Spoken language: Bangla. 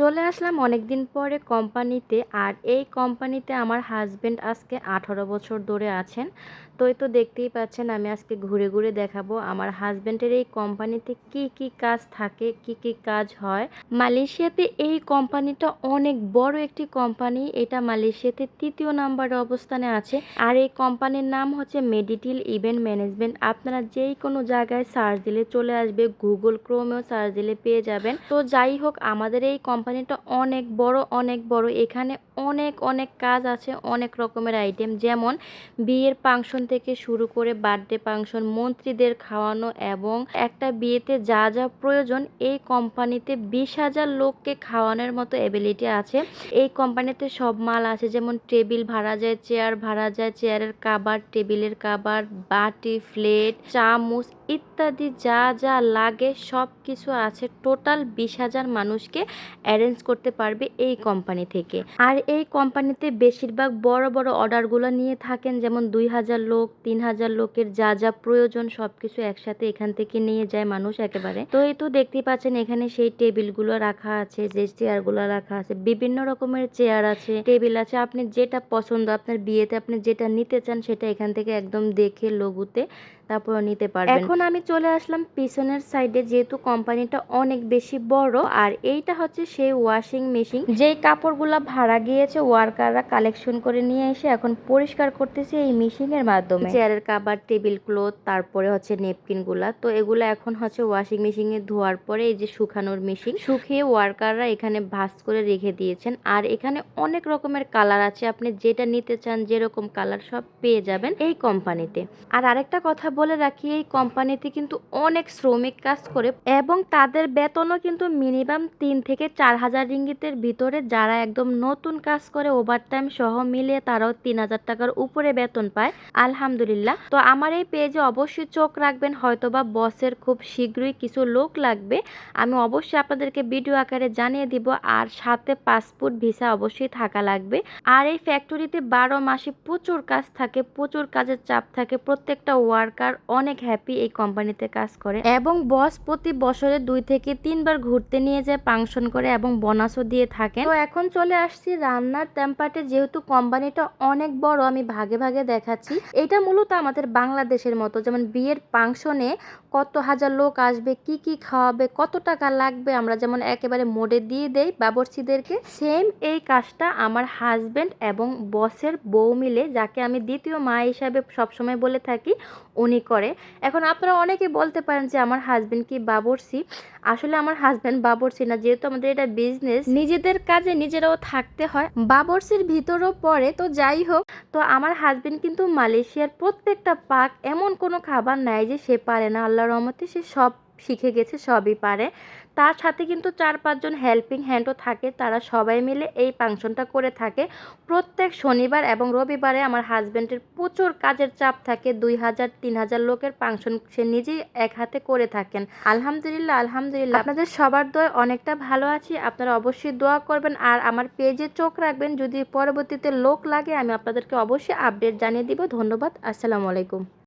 চলে আসলাম অনেক দিন পরে কোম্পানিতে আর এই কোম্পানিতে আমার হাজবেন্ড আজকে আঠারো বছর ধরে আছেন। তো এই তো দেখতেই পাচ্ছেন আমি আজকে ঘুরে ঘুরে দেখাবো আমার হাজবেন্ডের এই কোম্পানিতে কি কি কাজ থাকে, কি কি কাজ হয়। মালয়েশিয়াতে এই কোম্পানিটা অনেক বড় একটি কোম্পানি, এটা মালয়েশিয়াতে তৃতীয় নাম্বারে অবস্থানে আছে। আর এই কোম্পানির নাম হচ্ছে মেডিটিল ইভেন্ট ম্যানেজমেন্ট আপনারা যেই কোনো জায়গায় সার্চ দিলে চলে আসবে গুগল ক্রোমেও সার্চ দিলে পেয়ে যাবেন। তো যাই হোক, আমাদের এই কোম্পানিটা অনেক বড় অনেক বড়। এখানে অনেক অনেক কাজ আছে, অনেক রকমের আইটেম যেমন বিয়ের ফাংশন থেকে শুরু করে বার্থডে ফাংশন মন্ত্রীদের খাওয়ানো এবং একটা বিয়েতে যা যা প্রয়োজন, এই কোম্পানিতে বিশ হাজার লোককে খাওয়ানোর মতো অ্যাবিলিটি আছে। এই কোম্পানিতে সব মাল আছে, যেমন টেবিল ভাড়া যায় চেয়ার ভাড়া যায় চেয়ারের কাবার টেবিলের কাবার বাটি প্লেট চামচ ইত্যাদি যা যা লাগে সব কিছু আছে। টোটাল বিশ হাজার মানুষকে অ্যারেঞ্জ করতে পারবে এই কোম্পানি থেকে। আর এই কোম্পানিতে বেশিরভাগ বড় বড় অর্ডারগুলো নিয়ে থাকেন, যেমন দুই হাজার লোক, তিন হাজার লোকের যা যা প্রয়োজন সব কিছু একসাথে এখান থেকে নিয়ে যায় মানুষ একেবারে। তো এই তো দেখতেই পাচ্ছেন, এখানে সেই টেবিলগুলো রাখা আছে, যে চেয়ারগুলো রাখা আছে, বিভিন্ন রকমের চেয়ার আছে টেবিল আছে। আপনি যেটা পছন্দ, আপনার বিয়েতে আপনি যেটা নিতে চান, সেটা এখান থেকে একদম দেখে লঘুতে তারপর নিতে পারবেন। এখন আমি চলে আসলাম পিছনের সাইডে যেহেতু কোম্পানিটা অনেক বেশি বড়, আর এইটা হচ্ছে সেই ওয়াশিং মেশিন যেই কাপড়গুলো ভাড়া গিয়েছে ওয়ার্কাররা কালেকশন করে নিয়ে এসে এখন পরিষ্কার করতেছে এই মেশিনের মাধ্যমে। চেয়ারের কাবার টেবিল ক্লথ তারপরে হচ্ছে নেপকিনগুলা। তো এগুলো এখন হচ্ছে ওয়াশিং মেশিনে ধোয়ার পরে এই যে শুকানোর মেশিন শুকিয়ে ওয়ার্কাররা এখানে ভাস করে রেখে দিয়েছেন। আর এখানে অনেক রকমের কালার আছে, আপনি যেটা নিতে চান যেরকম কালার সব পেয়ে যাবেন এই কোম্পানিতে আর আরেকটা কথা বলে রাখি, এই কোম্পানিতে কিন্তু অনেক শ্রমিক কাজ করে এবং তাদের বেতনও কিন্তু মিনিমাম তিন থেকে চার হাজার রিঙ্গিতের ভিতরে যারা একদম নতুন কাজ করে ওভারটাইম সহ মিলিয়ে তারাও তিন হাজার টাকার উপরে বেতন পায়, আলহামদুলিল্লাহ। তো আমার এই পেজে অবশ্যই চোখ রাখবেন, হয়তোবা বসের খুব শীঘ্রই কিছু লোক লাগবে। আমি অবশ্যই আপনাদেরকে ভিডিও আকারে জানিয়ে দিব, আর সাথে পাসপোর্ট ভিসা অবশ্যই থাকা লাগবে। আর এই ফ্যাক্টরিতে বারো মাসে প্রচুর কাজ থাকে, প্রচুর কাজের চাপ থাকে, প্রত্যেকটা ওয়ার্কার অনেক হ্যাপি এই কোম্পানিতে কাজ করে। এবং বস প্রতি বছরে দুই থেকে তিনবার ঘুরতে নিয়ে যায় পাংশন করে এবং বোনাসও দিয়ে থাকেন। তো এখন চলে আসছি রান্নার টেম্পার্টে যেহেতু কোম্পানিটা অনেক বড়, আমি ভাগে ভাগে দেখাচ্ছি। এটা মূলত আমাদের বাংলাদেশের মতো, যেমন বিয়ের ফাংশনে কত হাজার লোক আসবে, কি কি খাওয়াবে, কত টাকা লাগবে, আমরা যেমন একেবারে মোড়ে দিয়ে দেই বাবরচিদেরকে। সেম এই কাজটা আমার হাজব্যান্ড এবং বসের বউ মিলে, যাকে আমি দ্বিতীয় মা হিসাবে সবসময় বলে থাকি, উনি করে। এখন আপনারা অনেকে বলতে পারেন যে, আমার হাজব্যান্ড কি বাবরসি আসলে আমার হাজব্যান্ড বাবরসি না, যেহেতু আমাদের এটা বিজনেস নিজেদের কাজে নিজেরাও থাকতে হয়। বাবরসির ভিতরও পড়ে, তো যাই হোক। তো আমার হাজবেন্ড কিন্তু মালয়েশিয়ার প্রত্যেকটা পাক এমন কোনো খাবার নাই যে সে পারে না। আল্লাহ রহমতে সে সব শিখে গেছে, সবই পারে। তার সাথে কিন্তু চার পাঁচজন হেল্পিং হ্যান্ডও থাকে। তারা সবাই মিলে এই ফাংশনটা করে থাকে। প্রত্যেক শনিবার এবং রবিবারে আমার হাজব্যান্ডের প্রচুর কাজের চাপ থাকে। দুই হাজার, তিন হাজার লোকের ফাংশন সে নিজেই এক হাতে করে থাকেন। আলহামদুলিল্লাহ আলহামদুলিল্লাহ। আপনাদের সবার দয় অনেকটা ভালো আছি। আপনারা অবশ্যই দোয়া করবেন। আর আমার পেজে চোখ রাখবেন। যদি পরবর্তীতে লোক লাগে, আমি আপনাদেরকে অবশ্যই আপডেট জানিয়ে দিব। ধন্যবাদ। আসসালামু আলাইকুম।